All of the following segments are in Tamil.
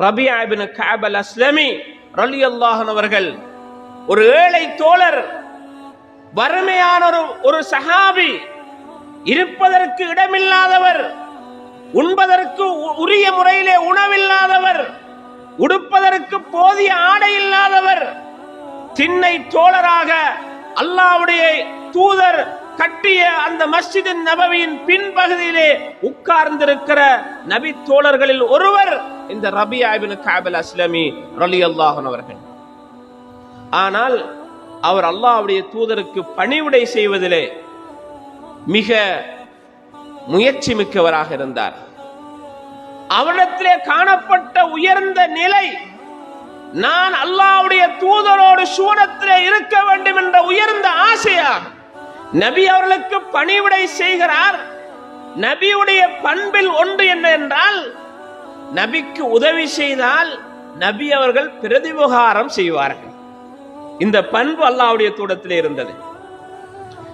ரபியா இப்னு அஸ்லமி ரலியல்லாஹு அவர்கள் ஒரு ஏழை தோழர் வறுமையான ஒரு ஒரு சஹாபி இருப்பதற்கு இடமில்லாதவர் உண்பதற்கு உ- உரிய முறையிலே உணவில்லாதவர் உடுப்பதற்கு போதிய ஆடை இல்லாதவர் திண்ணை தோழராக அல்லாவுடைய தூதர் கட்டிய அந்த மஸ்ஜிதின் நபவியின் பின்பகுதியிலே உட்கார்ந்திருக்கிற நபி தோழர்களில் ஒருவர் இந்த ரபியா இப்னு அஸ்லமி ரலியல்லாஹு அவர்கள். ஆனால் அவர் அல்லாஹுடைய தூதருக்கு பணிவுடை செய்வதிலே மிக முயற்சி மிக்கவராக இருந்தார். அவரிடத்திலே காணப்பட்ட உயர்ந்த நிலை நான் அல்லாஹ்வுடைய தூதரோடு சூனத்திலே இருக்க வேண்டும் என்ற உயர்ந்த ஆசையா நபி அவர்களுக்கு பணிவிடை செய்கிறார். நபியுடைய பண்பில் ஒன்று என்ன என்றால் நபிக்கு உதவி செய்தால் நபி அவர்கள் பிரதிபகாரம் செய்வார்கள். இந்த பண்பு அல்லாவுடைய தூடத்தில் இருந்தது.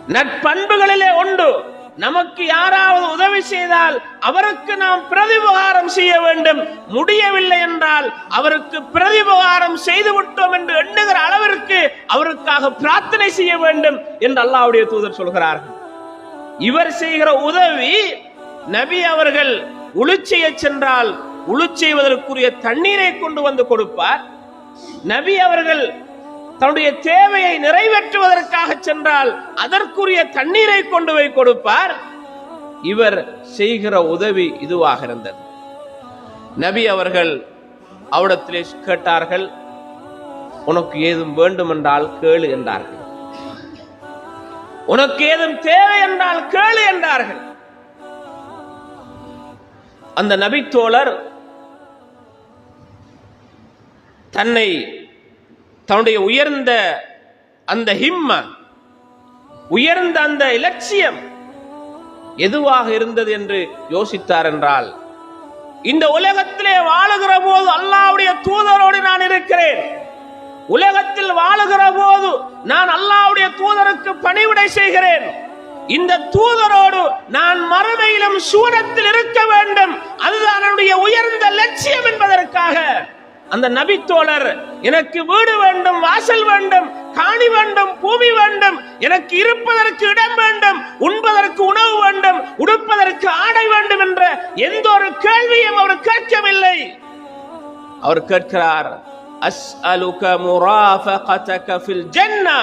நற்பண்புகளிலே உண்டு. நமக்கு யாராவது உதவி செய்தால் அவருக்கு நாம் பிரதிபகாரம் செய்ய வேண்டும். முடியவில்லை என்றால் அவருக்கு பிரதிபகாரம் செய்து விட்டோம் என்று எண்ணுகிற அளவிற்கு அவருக்காக பிரார்த்தனை செய்ய வேண்டும் என்று அல்லாவுடைய தூதர் சொல்கிறார்கள். இவர் செய்கிற உதவி நபி அவர்கள் உளு சென்றால் உளு செய்வதற்குரிய தண்ணீரை கொண்டு வந்து கொடுப்பார். நபி அவர்கள் தன்னுடைய தேவையை நிறைவேற்றுவதற்காக சென்றால் அதற்குரிய தண்ணீரை கொண்டு போய் கொடுப்பார். இவர் செய்கிற உதவி இதுவாக இருந்தது. நபி அவர்கள் அவடத்திலே கேட்டார்கள் உனக்கு ஏதும் வேண்டும் என்றால் கேளு என்றார்கள். உனக்கு ஏதும் தேவை என்றால் கேளு என்றார்கள். அந்த நபித்தோழர் தன்னை தன்னுடைய உயர்ந்த அந்த ஹிம்ம உயர்ந்த அந்த இலட்சியம் எதுவாக இருந்தது என்று யோசித்தார் என்றால் இந்த உலகத்திலே வாழுகிற போது அல்லாவுடைய தூதரோடு நான் இருக்கிறேன். உலகத்தில் வாழுகிற போது நான் அல்லாவுடைய தூதருக்கு பணிவிடை செய்கிறேன். இந்த தூதரோடு நான் மறுமையிலும் சூரத்தில் இருக்க வேண்டும். அதுதான் என்னுடைய உயர்ந்த லட்சியம் என்பதற்காக. அந்த நபித்தோழர் எனக்கு வீடு வேண்டும் வாசல் வேண்டும் காணி வேண்டும் பூமி வேண்டும் எனக்கு இருப்பதற்கு இடம் வேண்டும் உண்பதற்கு உணவு வேண்டும் உடுப்பதற்கு ஆடை வேண்டும் என்ற எந்த ஒரு கேள்வியும் அவர் கேட்கவில்லை. அவர் கேட்கிறார் அஸ்அலுக முராஃபகதக ஃபில் ஜன்னா.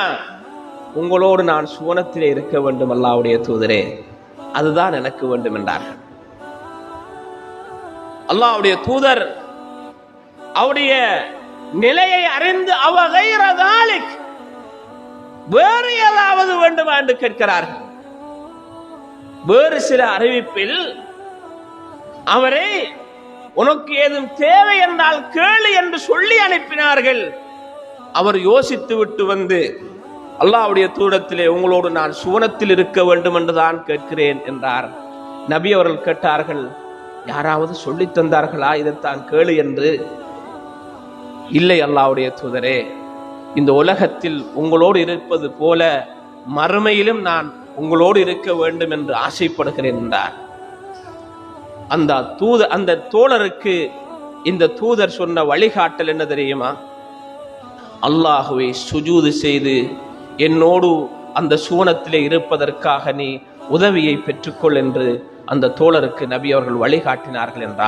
உங்களோடு நான் சுவனத்திலே இருக்க வேண்டும் அல்லாஹ்வுடைய தூதரே. அதுதான் எனக்கு வேண்டும் என்றார்கள். அல்லாஹ்வுடைய தூதர் அவருடைய நிலையை அறிந்து அவ வேறு ஏதாவது வேண்டுமா என்று கேட்கிறார்கள். வேறு சில அறிவிப்பில் அவரை உனக்கு ஏதும் தேவை என்றால் கேளு என்று சொல்லி அனுப்பினார்கள். அவர் யோசித்து விட்டு வந்து அல்லாவுடைய தூடத்திலே உங்களோடு நான் சுவனத்தில் இருக்க வேண்டும் என்றுதான் கேட்கிறேன் என்றார். நபி அவர்கள் கேட்டார்கள் யாராவது சொல்லி தந்தார்களா? இதைத்தான் கேளு என்று. இல்லை அல்லாவுடைய தூதரே இந்த உலகத்தில் உங்களோடு இருப்பது போல மறுமையிலும் நான் உங்களோடு இருக்க வேண்டும் என்று ஆசைப்படுகிறேன் என்றார். அந்த தூத அந்த தோழருக்கு இந்த தூதர் சொன்ன வழிகாட்டல் என்ன தெரியுமா? அல்லாஹுவை சுஜூது செய்து என்னோடு அந்த சுவனத்திலே இருப்பதற்காக நீ உதவியை பெற்றுக்கொள் என்று அந்த தோழருக்கு நபி அவர்கள் வழிகாட்டினார்கள் என்றார்.